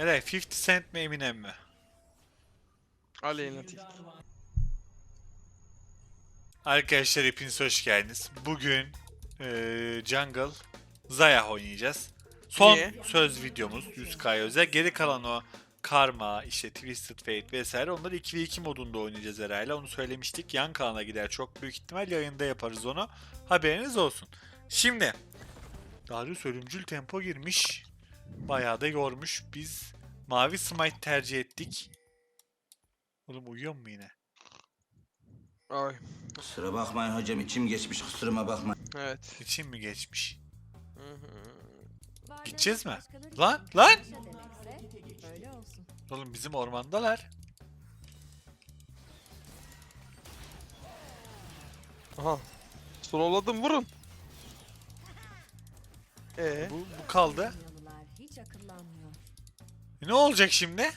Eray 50 Cent mi Eminem mi? Aleyna Tilki. Arkadaşlar hepiniz hoş geldiniz. Bugün eee, Jungle Zaya oynayacağız. Son Niye? söz videomuz 100k özel. Geri kalan o Karma, işte Twisted Fate vesaire onları 2v2 modunda oynayacağız herhalde. Onu söylemiştik. Yan kanala gider çok büyük ihtimal yayında yaparız onu. Haberiniz olsun. Şimdi Darius ölümcül tempo girmiş. Bayağı da yormuş. Biz mavi smite tercih ettik. Oğlum uyuyor mu yine? Ay. Kusura bakmayın hocam içim geçmiş kusuruma bakmayın. Evet. İçin mi geçmiş? Hı hı. Gideceğiz mi? Lan lan! Öyle olsun. Oğlum bizim ormandalar. Aha. Slowladım vurun. Ee, Bu, bu kaldı. Akıllanmıyor. E ne olacak şimdi?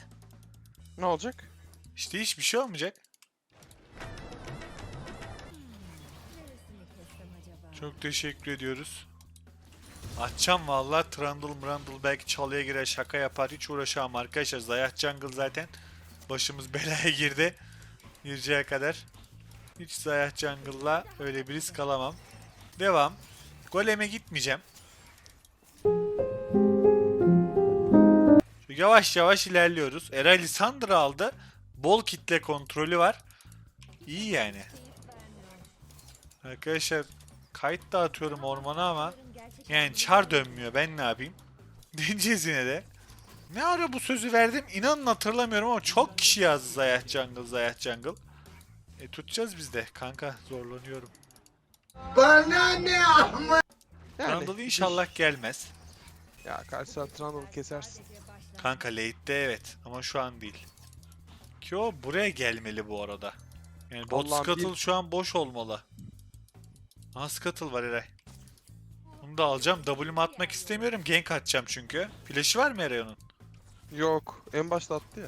ne olacak? İşte hiçbir şey olmayacak. Çok teşekkür ediyoruz. Açacağım vallahi Trundle Mrundle belki çalıya girer şaka yapar hiç uğraşamam arkadaşlar. Zayah Jungle zaten başımız belaya girdi. Gireceği kadar. Hiç Zayah Jungle'la öyle bir risk alamam. Devam. Golem'e gitmeyeceğim. Yavaş yavaş ilerliyoruz. Eray Lissandra aldı. Bol kitle kontrolü var. İyi yani. Arkadaşlar kayıt da atıyorum ormana ama yani çar dönmüyor ben ne yapayım? Deneyeceğiz yine de. Ne ara bu sözü verdim inanın hatırlamıyorum ama çok kişi yazdı Zayah Jungle Zayah Jungle. E tutacağız biz de kanka zorlanıyorum. Yani. Trundle inşallah gelmez. Ya karşı Trundle kesersin. Kanka late'de evet ama şu an değil. Ki o buraya gelmeli bu arada. Yani bot Vallahi scuttle bir- şu an boş olmalı. Aha scuttle var Eray. Bunu da alacağım. W'mu atmak istemiyorum. Gank atacağım çünkü. Flash'ı var mı Eray onun? Yok. En başta attı ya.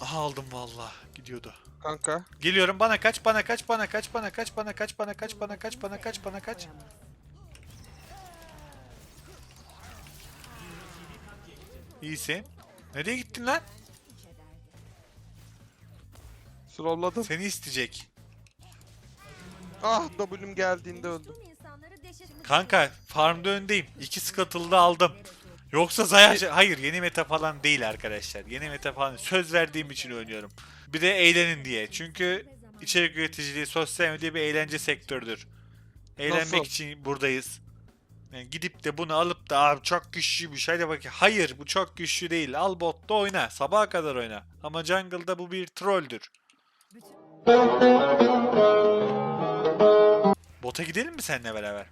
Aha aldım valla. Gidiyordu. Kanka. Geliyorum bana kaç bana kaç bana kaç bana kaç bana kaç bana kaç bana kaç bana kaç bana kaç. İyisin. Nereye gittin lan? Slowladım. Seni isteyecek. Ah W'm geldiğinde öldüm. Kanka farmda öndeyim. İki scuttle'da aldım. Yoksa Zaya... Hayır yeni meta falan değil arkadaşlar. Yeni meta falan söz verdiğim için oynuyorum. Bir de eğlenin diye. Çünkü içerik üreticiliği sosyal medya bir eğlence sektörüdür. Eğlenmek Nasıl? için buradayız. Yani gidip de bunu alıp da abi çok güçlü bir şey de bakayım. Hayır bu çok güçlü değil. Al botta oyna. Sabaha kadar oyna. Ama jungle'da bu bir trolldür. Bota gidelim mi seninle beraber?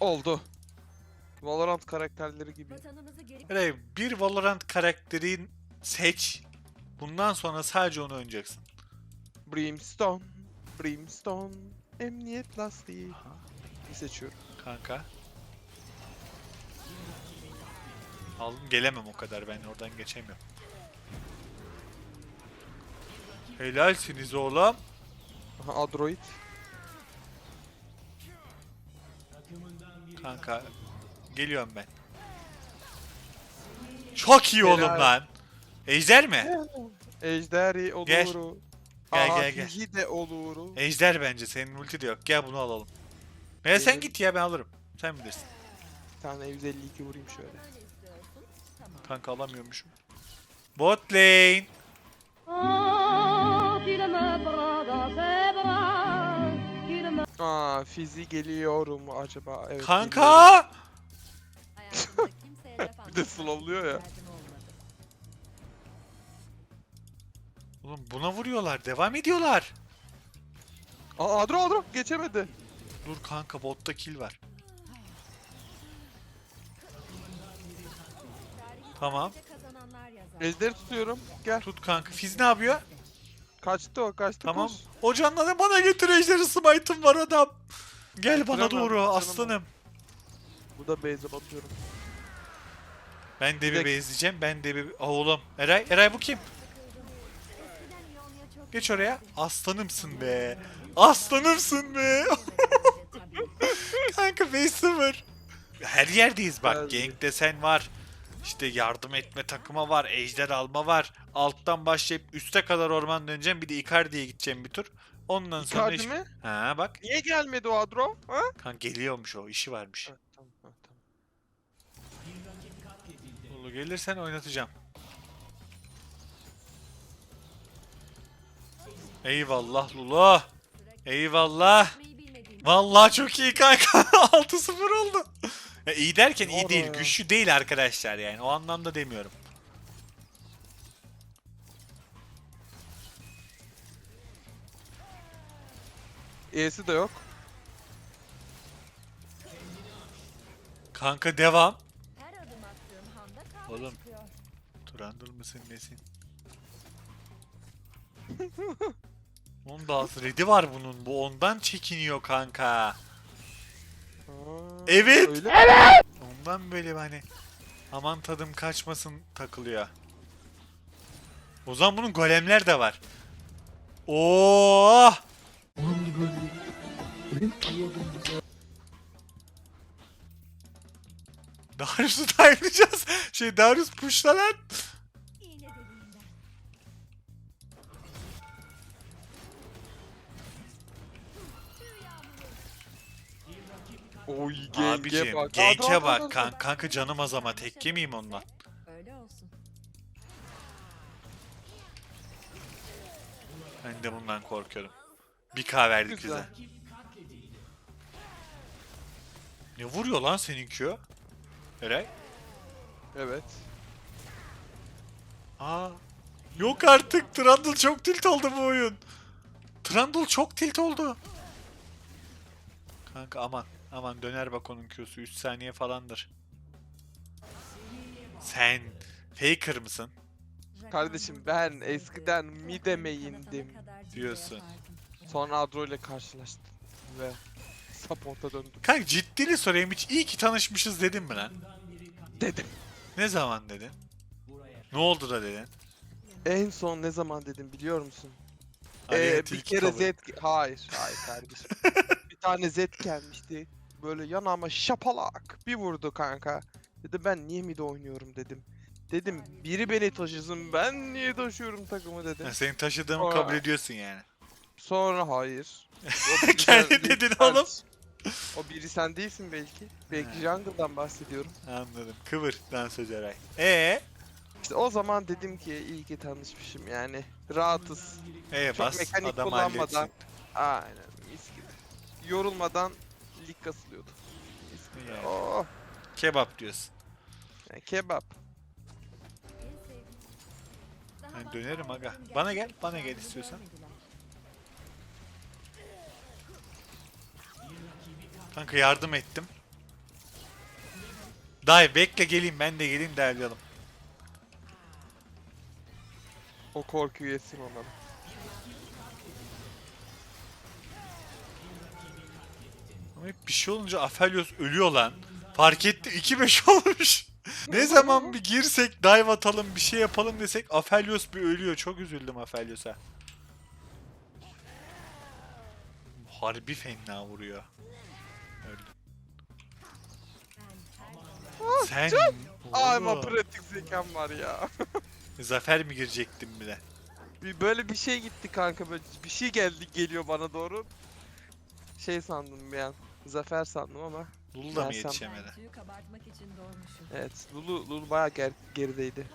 Oldu. Valorant karakterleri gibi. Eray bir Valorant karakterin seç. Bundan sonra sadece onu oynayacaksın. Brimstone. Brimstone. Emniyet lastiği. Seçiyorum. Kanka. Aldım gelemem o kadar ben oradan geçemiyorum. Helalsiniz oğlum. Aha Android. Kanka geliyorum ben. Çok iyi oğlum Helal. lan. Ejder mi? Ejderi oluru. Gel. Gel, gel, gel. Fizi de oluru. Ejder bence senin ulti de yok. Gel bunu alalım. Veya sen Benim- git ya ben alırım. Sen bilirsin. Bir tane 152 vurayım şöyle. Kanka alamıyormuşum. Bot lane. Aa Fizi geliyorum acaba. Evet. Kanka. Bir de slowluyor ya. Oğlum buna vuruyorlar. Devam ediyorlar. Aa Adro Adro geçemedi. Dur kanka botta kill var. Tamam. Ejderi tutuyorum. Gel. Tut kanka. Fiz ne yapıyor? Kaçtı o kaçtı. Tamam. koş. O canları bana getir ejderi smite'ım var adam. Gel bana Getiremem, doğru getiremem. aslanım. Bu da base'e batıyorum. Ben de bir Direkt- bezleyeceğim. Ben de bir... Aa, oğlum. Eray, Eray bu kim? Geç oraya. Aslanımsın be. Aslanımsın be. kanka 5-0. her yerdeyiz bak. Geldi. Gank desen var. İşte yardım etme takıma var. Ejder alma var. Alttan başlayıp üste kadar orman döneceğim. Bir de Icardi'ye gideceğim bir tur. Ondan sonra Icardi iş- mi? Ha bak. Niye gelmedi o Adro? Ha? Kan geliyormuş o. işi varmış. Ha, tamam, ha, tamam. Lulu gelirsen oynatacağım. Eyvallah Lulu. Eyvallah. Vallahi çok iyi kanka. 6-0 oldu. Ya iyi derken iyi değil. Güçlü değil arkadaşlar yani. O anlamda demiyorum. E'si de yok. Kanka devam. her adım attığım handa kavga Oğlum. çıkıyor. Trundle mısın nesin? Onun da az redi var bunun. Bu ondan çekiniyor kanka. Evet. Öyle. Ondan böyle hani aman tadım kaçmasın takılıyor. O zaman bunun golemler de var. Oo! Darius'u timelayacağız. Şey Darius pushla lan. Oy genge Abicim bak. genke Adro, Adro, bak kan kanka canım az ama tek yemeyeyim ondan. Öyle olsun. Ben de bundan korkuyorum. Bir K verdik Güzel. bize. Ne vuruyor lan seninki o? Eray? Evet. Aa. Yok artık. Trundle çok tilt oldu bu oyun. Trundle çok tilt oldu. Kanka aman. Aman döner bak onun Q'su. 3 saniye falandır. Sen faker mısın? Kardeşim ben eskiden mideme indim. Diyorsun. Sonra Adro ile karşılaştım. Ve support'a döndüm. Kanka ciddili sorayım hiç iyi ki tanışmışız dedin mi lan? Dedim. Ne zaman dedin? Ne oldu da dedin? En son ne zaman dedim biliyor musun? Ee, bir kere. Z... Hayır, hayır kardeşim. bir tane Z gelmişti. Böyle yanağıma şapalak bir vurdu kanka. Dedi ben niye mid oynuyorum dedim. Dedim biri beni taşısın ben niye taşıyorum takımı dedim. Ha, senin taşıdığımı Aa. kabul ediyorsun yani. Sonra hayır. O biri Kendi sen- dedin sen- oğlum. O biri sen değilsin belki. Belki He. jungle'dan bahsediyorum. Anladım. Kıvır dansöz Eray. Ee? İşte o zaman dedim ki iyi ki tanışmışım yani. Rahatız. Ee Çok bas mekanik adam kullanmadan. halletsin. Aynen mis gibi. Yorulmadan lig kasılıyordu. Gibi. Yani. Oh, Kebap diyorsun. yani kebap. Sevdiğim. Daha Ben dönerim aga. Bana gel, bana gel istiyorsan. Kanka yardım ettim. Dive bekle geleyim ben de geleyim derleyelim. O korkuyu yesin onlara. Ama hep bir şey olunca Aphelios ölüyor lan. Fark ettim 2-5 olmuş. ne zaman bir girsek dive atalım bir şey yapalım desek Aphelios bir ölüyor. Çok üzüldüm Aphelios'a. Harbi fena vuruyor. Öldüm. Her Sen Ay ama pratik zekam var ya. Zafer mi girecektim bile? bir böyle bir şey gitti kanka böyle bir şey geldi geliyor bana doğru. Şey sandım bir an. Zafer sandım ama. Lulu da mı yetişemedi? ben tüyü kabartmak için doğmuşum. Evet Lulu, Lulu bayağı ger gerideydi.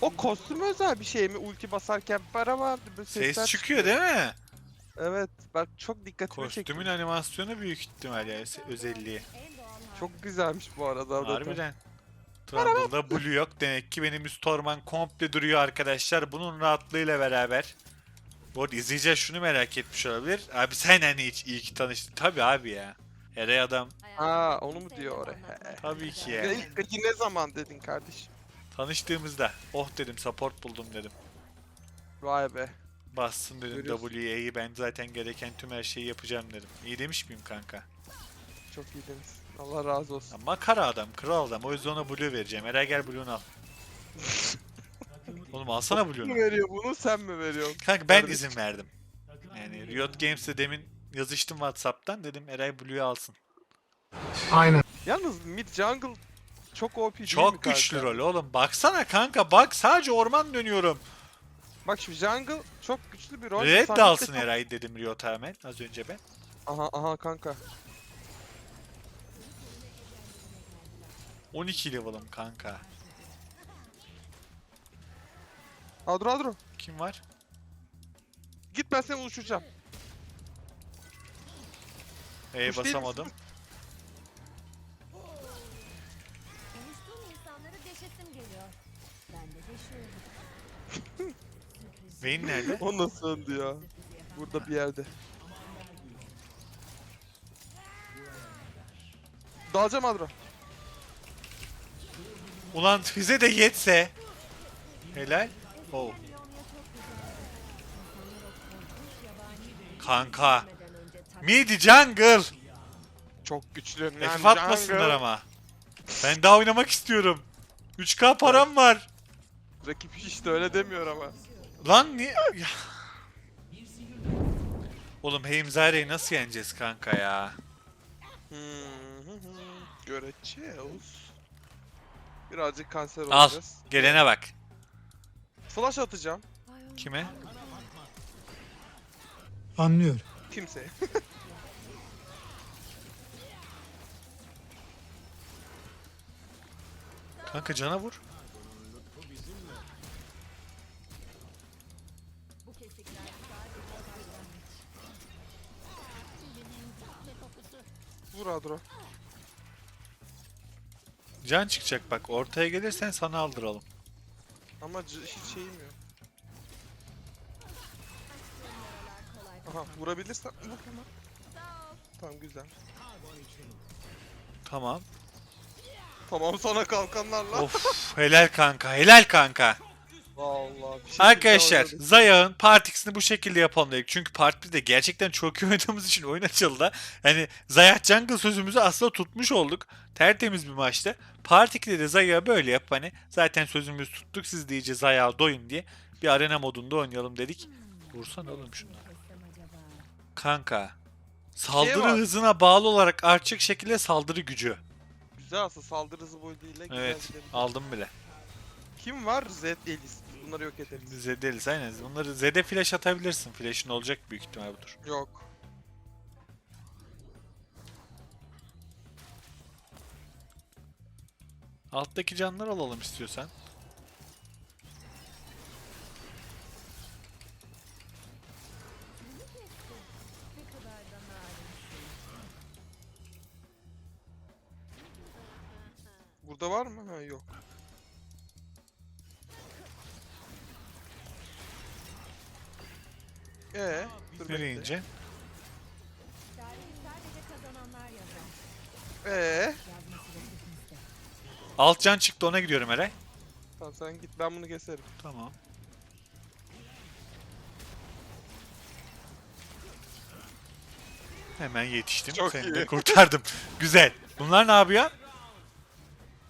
O kostüm özel bir şey mi? Ulti basarken para vardı. Böyle Ses sesler çıkıyor değil mi? Evet bak çok dikkatimi çekti. Kostümün animasyonu büyük ihtimal yani se- özelliği. En doğal hali. Çok güzelmiş bu arada. hakikaten. Harbiden. Trundle'da Blue yok. Demek ki benim üst orman komple duruyor arkadaşlar. Bunun rahatlığıyla beraber. Bu arada izleyeceğiz şunu merak etmiş olabilir. Abi sen hani hiç iyi ki tanıştın. Tabii abi ya. Eray adam Ha, onu mu diyor oraya? Tabii ki Ya ya. ilk peki ne zaman dedin kardeşim? tanıştığımızda oh dedim support buldum dedim. Vay be. Bassın dedim. WE'yi ben zaten gereken tüm her şeyi yapacağım dedim. İyi demiş miyim kanka? Çok iyi demişsin. Allah razı olsun. Ya makara adam, kral adam. O yüzden ona Blue vereceğim. Eray gel Blue'nu al. Oğlum alsana Kim Blue'nu. veriyor bunu sen mi veriyorsun? Kanka ben Kardeşim. izin verdim. Yani Riot Games'te demin yazıştım Whatsapp'tan dedim Eray Blue'yu alsın. Yalnız mid jungle çok OP değil mi Çok kanka? güçlü rol oğlum. Baksana kanka bak sadece orman dönüyorum. Bak şimdi jungle çok güçlü bir rol. Red de alsın çok- Eray dedim Riot'a hemen az önce ben. Aha aha kanka. 12 level'ım kanka. Adro Adro. Kim var? Git ben seni uçuracağım. E Kuş değil basamadım. Konuştuğum insanları deşesim geliyor. Ben de deşiyorum. Vayne nerede? O nasıl öldü ya? Burada bir yerde. Dalacağım Adro. Ulan bize de yetse. Helal. Oh. Kanka. Mid jungle. Çok güçlü. FF atmasınlar ama. Ben daha oynamak istiyorum. 3K param var. Rakip hiç de öyle demiyor ama. Lan niye? Oğlum Heimzare'yi nasıl yeneceğiz kanka ya? Hmm. Göreceğiz. Birazcık kanser Al. olacağız. Gelene bak. Flash atacağım. Kime? Anlıyorum. Kimseye. Kanka cana vur. Vur Adro. Can çıkacak bak. Ortaya gelirsen sana aldıralım. Ama hiç şeyim yok. Aha vurabilirsen vur hemen. Tamam güzel. Tamam. Tamam sonra kalkanlarla. Of helal kanka. Helal kanka. Vallahi bir şekilde Arkadaşlar oynadık. Zayağ'ın partixini bu şekilde yapalım dedik. Çünkü part 1'de gerçekten çok iyi oynadığımız için oyun açıldı. Hani Zayah Jungle sözümüzü aslında tutmuş olduk. Tertemiz bir maçtı. Part 2'de de Zayah'ı böyle yap hani zaten sözümüzü tuttuk siz de iyice Zayah'a doyun diye bir arena modunda oynayalım dedik. Vursana oğlum şunu. Kanka. Saldırı Şey var. hızına bağlı olarak artacak şekilde saldırı gücü. Güzel aslında saldırı hızı boyutuyla güzel Evet gidelim. aldım bile. Kim var? Zed Elis. Bunları yok ederiz. Zedeliz aynen. Bunları Zed'e flash atabilirsin. Flash'ın olacak büyük ihtimal budur. Yok. Alttaki canlar alalım istiyorsan. Burada var mı? Ha yok. Ee, dur Nereye bekle. ineceksin? Tarihi sadece kazananlar yazar. Ee, Yazması rakibimizde. Alt can çıktı ona gidiyorum Eray. tamam sen git ben bunu keserim. Tamam. Hemen yetiştim. Çok Seni iyi. de kurtardım. Güzel. Bunlar ne yapıyor?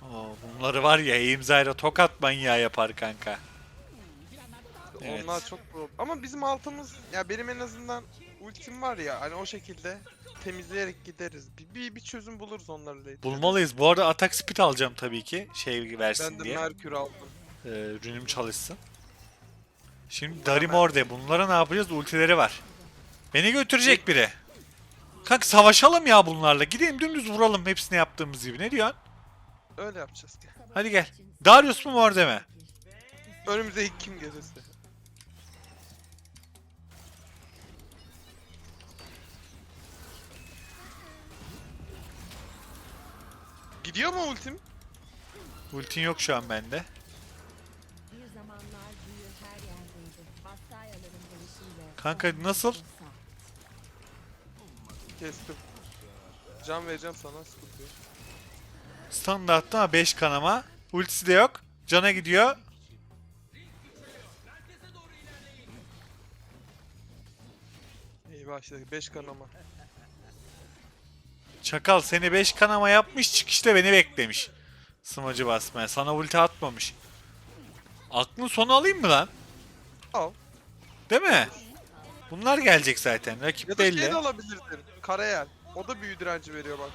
Oo, bunları var ya imzayla tokat manyağı yapar kanka. Evet. Onlar çok problem. Ama bizim altımız ya benim en azından ultim var ya hani o şekilde temizleyerek gideriz. Bir, bir, bir çözüm buluruz onlarla. ilgili. Bulmalıyız. Bu arada atak speed alacağım tabii ki. Şey versin Ben de diye. Merkür aldım. Ee, rünüm çalışsın. Şimdi Darim orada. Bunlara ne yapacağız? Ultileri var. Beni götürecek biri. Kanka savaşalım ya bunlarla. Gidelim dümdüz vuralım hepsini yaptığımız gibi. Ne diyorsun? Öyle yapacağız. Hadi gel. Darius mu Morde mi? Önümüze ilk kim gelirse. Gidiyor mu ultim? Ultin yok şu an bende. Bir zamanlar büyü her yerdeydi. Bastayaların gelişiyle. Kanka nasıl? Kestim. Can vereceğim sana sıkıntı yok. Standartta ama 5 kanama. Ultisi de yok. Cana gidiyor. İyi başladık. 5 kanama. Çakal seni 5 kanama yapmış çıkışta beni beklemiş. Smacı basmaya. Sana ulti atmamış. Aklın sonu alayım mı lan? Al. Değil mi? Bunlar gelecek zaten. Rakip Ya da şey belli. de alabilirdin. Karayel. O da büyü direnci veriyor bak.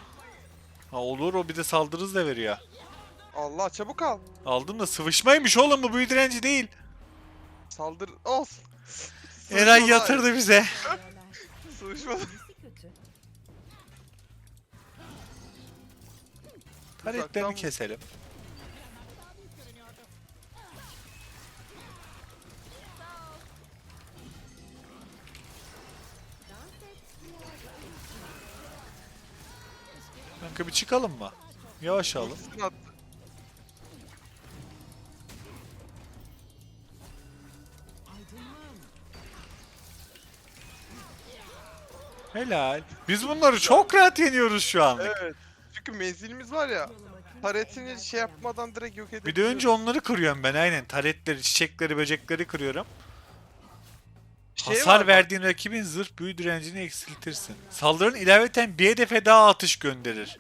Ha, olur o bir de saldırı hızı da veriyor. Allah çabuk al. Aldım da sıvışmaymış oğlum bu büyü direnci değil. Saldır. Olsun. Eray yatırdı bize. Sıvışma. Taretlerini keselim. Kanka bir çıkalım mı? Yavaş alalım. Helal. Biz bunları çok rahat yeniyoruz şu an. Evet. Çünkü menzilimiz var ya. Taretini şey yapmadan direkt yok Bir edebiliyoruz. de önce onları kırıyorum ben aynen. Taretleri, çiçekleri, böcekleri kırıyorum. Şey Hasar var verdiğin rakibin zırh büyü direncini eksiltirsin. Saldırın ilaveten bir hedefe daha atış gönderir.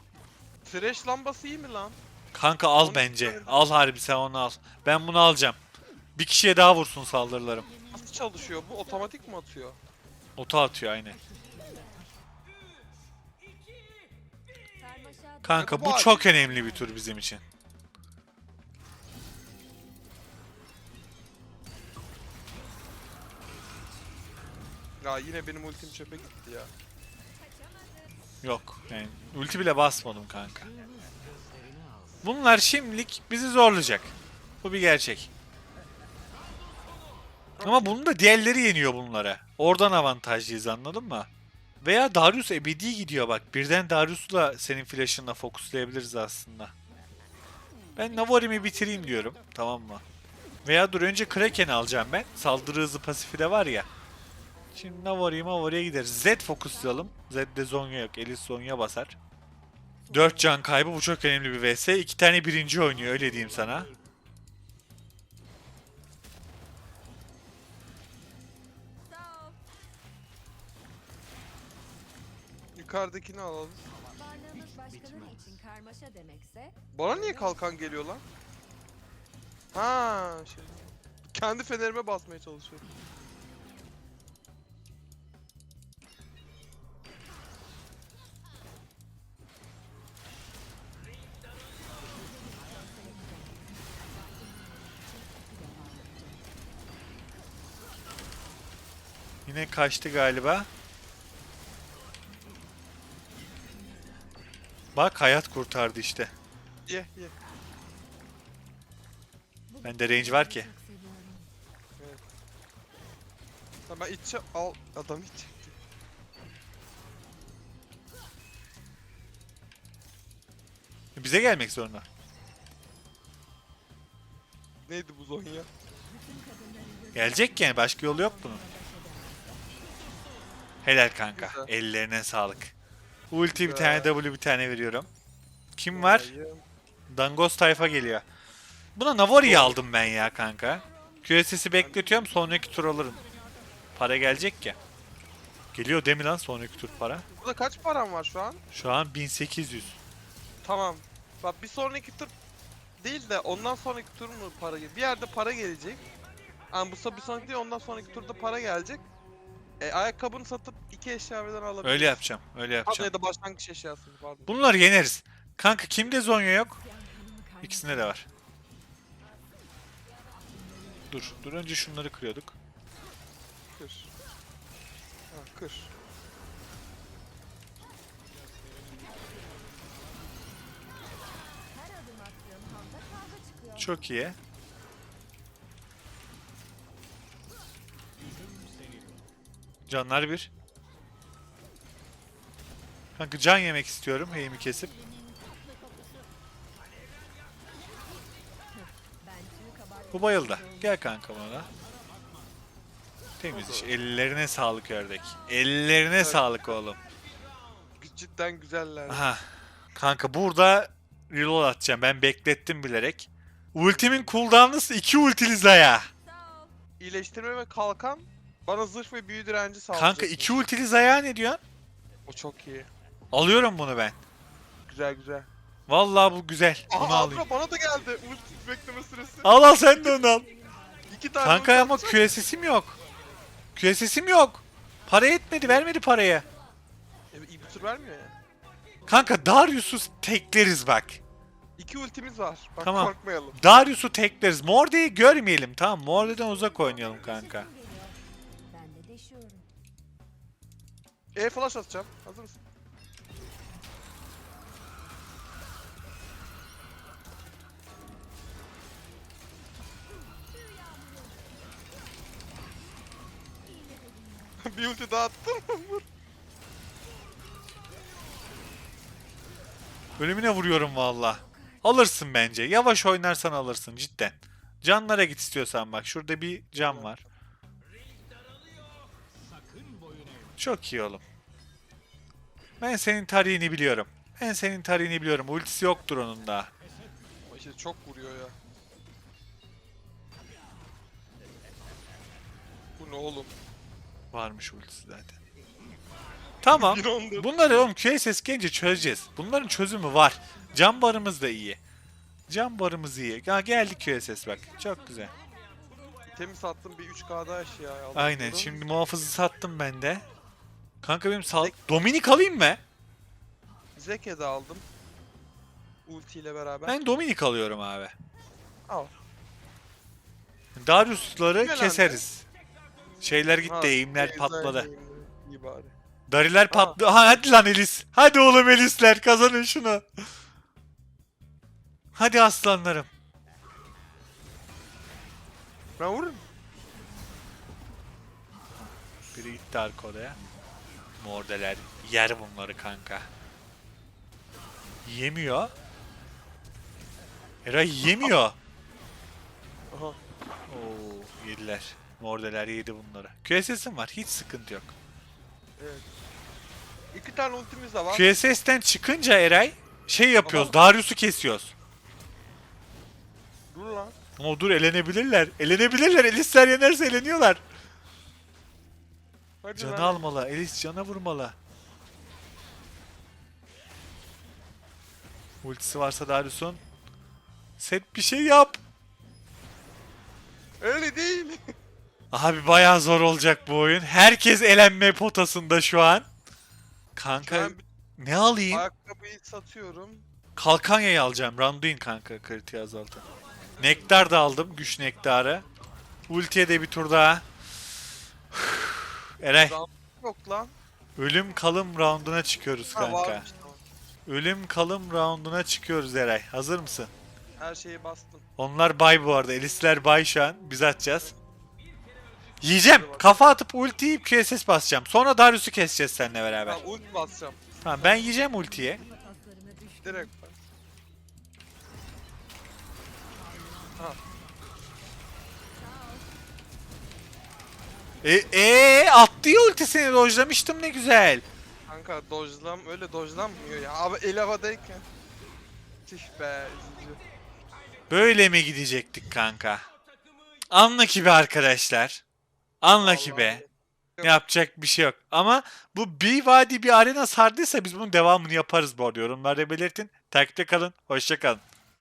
Thresh lambası iyi mi lan? Kanka al Onu bence. söyledim. Al harbi sen onu al. Ben bunu alacağım. Bir kişiye daha vursun saldırılarım. Nasıl çalışıyor bu? Otomatik mi atıyor? Oto atıyor aynen. Kanka Bu çok önemli bir tur bizim için. Ya yine benim ultim çöpe gitti ya. Yok yani ulti bile basmadım kanka. Bunlar şimdilik bizi zorlayacak. Bu bir gerçek. Ama bunu da diğerleri yeniyor bunlara. Oradan avantajlıyız anladın mı? Veya Darius ebedi gidiyor bak. Birden Darius'la senin flash'ınla fokuslayabiliriz aslında. Ben Navori'mi bitireyim diyorum. Tamam mı? Veya dur önce Kraken alacağım ben. Saldırı hızı pasifi de var ya. Şimdi Navori'ye Mavori'ye gideriz. Z fokuslayalım. Z'de Zonya yok. Elis Zonya basar. 4 can kaybı bu çok önemli bir vs. İki tane birinci oynuyor öyle diyeyim sana. Yukarıdakini alalım. Varlığımız başkaları için karmaşa demekse Bana niye kalkan geliyor lan? Ha, şey. Kendi fenerime basmaya çalışıyorum. Yine kaçtı galiba. Bak hayat kurtardı işte. Ye ye. Bende range var ki. Tamam ben içe al adam iç. Bize gelmek zorunda. Neydi bu Zonya? Gelecek yani başka yolu yok bunun. Helal kanka. Ellerine sağlık. Ulti bir tane W bir tane veriyorum. Kim var? Yayım. Dangos tayfa geliyor. Buna Navori'yi aldım ben ya kanka. QSS'i bekletiyorum sonraki tur alırım. Para gelecek ya. Geliyor değil mi lan sonraki tur para? Burada kaç param var şu an? Şu an 1800. Tamam. Bak bir sonraki tur değil de ondan sonraki tur mu para? Bir yerde para gelecek. Yani bu bir sonraki değil ondan sonraki turda para gelecek. E, ayakkabını satıp iki eşya birden alabiliriz. Öyle yapacağım. Öyle yapacağım. ya da başlangıç eşyasını pardon. Bunları yeneriz. Kanka kimde Zonya yok? İkisinde de var. Dur. Dur önce şunları kırıyorduk. Kır. Ha, kır. Çok iyi. Canlar bir. Kanka can yemek istiyorum. Heyimi kesip. Bu bayıldı. Gel kanka bana. Temiz iş. Ellerine sağlık ördek. Ellerine Evet. sağlık oğlum. Cidden güzeller. Aha. Kanka burada reload atacağım. Ben beklettim bilerek. Ultimin cooldown'ı 2 ultili Zaya. Sağ ol. İyileştirme ve kalkan bana zırh ve büyü direnci sağlayacak. Kanka 2 ultili Zaya ne diyorsun? O çok iyi. Alıyorum bunu ben. Güzel güzel. Vallahi bu güzel. Bunu Aha alayım. Bana da geldi. Ulti bekleme süresi. Al al sen de onu al. İki tane Kanka ulti ama atacağım. QSS'im yok. QSS'im yok. Para etmedi vermedi parayı. E, iyi bir tur vermiyor ya. Kanka Darius'u tekleriz bak. İki ultimiz var. Bak Tamam. korkmayalım. Darius'u tekleriz. Morde'yi görmeyelim tamam Morde'den uzak oynayalım kanka. E flash atacağım. Hazır mısın? bir ulti daha attım. Ölümüne vuruyorum valla. Alırsın bence. Yavaş oynarsan alırsın cidden. Canlara git istiyorsan bak. Şurada bir can var. Çok iyi oğlum. Ben senin tarihini biliyorum. Ben senin tarihini biliyorum. Ultisi yoktur onun da. Ama işte çok vuruyor ya. Bu ne oğlum? Varmış ultisi zaten. Tamam. Bir onda. Bunları oğlum QSS gelince çözeceğiz. Bunların çözümü var. Can barımız da iyi. Can barımız iyi. Ya geldi QSS bak. Çok güzel. İtemi sattım bir 3k daha eşya aldım. Aynen. Şimdi muhafızı sattım ben de. Kanka benim sal... Dominik alayım mı? Zeke de aldım. Ulti ile beraber. Ben Dominik alıyorum abi. Al. Darius'ları Güzel keseriz. Şeyler gitti, Ha, eğimler patladı. İyi bari. Dariler patladı. Ha, hadi lan Elis. Hadi oğlum Elisler kazanın şunu. Hadi aslanlarım. Ben vururum. Biri gitti arka odaya. Mordeler yer bunları kanka. Yemiyor. Eray yemiyor. Aha. Oo yediler. Mordeler yedi bunları. QSS'im var hiç sıkıntı yok. Evet. İki tane ultimiz de var. QSS'ten çıkınca Eray şey yapıyoruz. Darius'u kesiyoruz. Dur lan. Ama dur elenebilirler. Elenebilirler. Elisler yenerse eleniyorlar. Hadi Canı lan. almalı. Elis cana vurmalı. Ultisi varsa Darius'un. Set bir şey yap. Öyle değil. Abi bayağı zor olacak bu oyun. Herkes elenme potasında şu an. Kanka Ben ne alayım? ayakkabıyı satıyorum. Kalkanya'yı alacağım. Randuin kanka kritiği azaltın. Nektar da aldım. Güç nektarı. Ultiye de bir tur daha. Eray Yok lan. ölüm kalım rounduna çıkıyoruz Ha kanka. varmış tamam. Ölüm kalım rounduna çıkıyoruz Eray. Hazır mısın? Her şeyi bastım. Onlar bay bu arada. Elisler bay şu an. Biz atacağız. Yiyeceğim. Kafa atıp ulti yiyip QSS basacağım. Sonra Darius'u keseceğiz seninle beraber. Ben ulti basacağım. Tamam ben yiyeceğim ultiye. Direkt E, e attı ya ultisini dojlamıştım ne güzel. Kanka dojlam öyle dojlanmıyor ya. Abi el havadayken. Tüh be üzücü. Böyle mi gidecektik kanka? Anla ki be arkadaşlar. Anla ki be. Yok. Yapacak bir şey yok. Ama bu bir vadi bir arena sardıysa biz bunun devamını yaparız bu arada. Yorumlarda belirtin. Takipte kalın. Hoşça kalın.